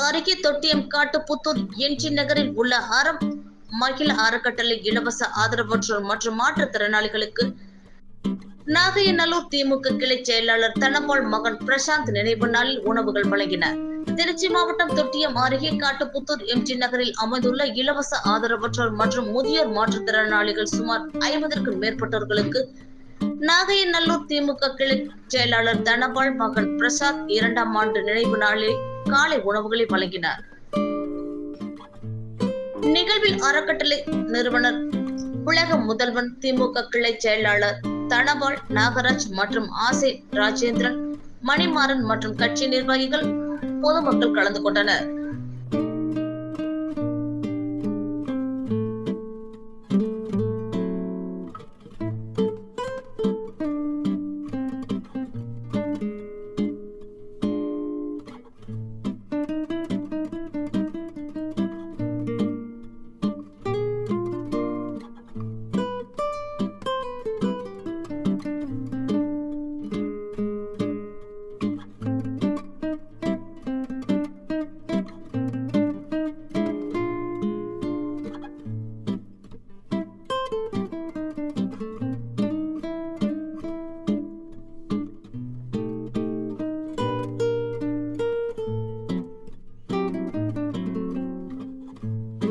அருகே தொட்டியம் காட்டுப்புத்தூர் என்ஜி நகரில் உள்ள அறம் மகிழ அறக்கட்டளை இலவச ஆதரவற்றோர் மற்றும் மாற்றுத்திறனாளிகளுக்கு நாகையநல்லூர் திமுக கிளை செயலாளர் தனபால் மகன் பிரசாந்த் நினைவு நாளில் உணவுகள் வழங்கினர் திருச்சி மாவட்டம் தொட்டியம் அருகே காட்டுப்புத்தூர் எம்ஜி நகரில் அமைந்துள்ள இலவச ஆதரவற்றோர் மற்றும் முதியோர் மாற்றுத்திறனாளிகள் சுமார் ஐம்பதற்கும் மேற்பட்டவர்களுக்கு நாகையநல்லூர் திமுக கிளை செயலாளர் தனபால் மகன் பிரசாத் இரண்டாம் ஆண்டு நினைவு நாளில் காலை உணவுகளை வழங்கினார். நிகழ்வில் அறக்கட்டளை நிறுவனர் உலக முதல்வன் திமுக கிளை செயலாளர் தனபால் நாகராஜ் மற்றும் ஆசை ராஜேந்திரன் மணிமாறன் மற்றும் கட்சி நிர்வாகிகள் பொதுமக்கள் கலந்து கொண்டனர்.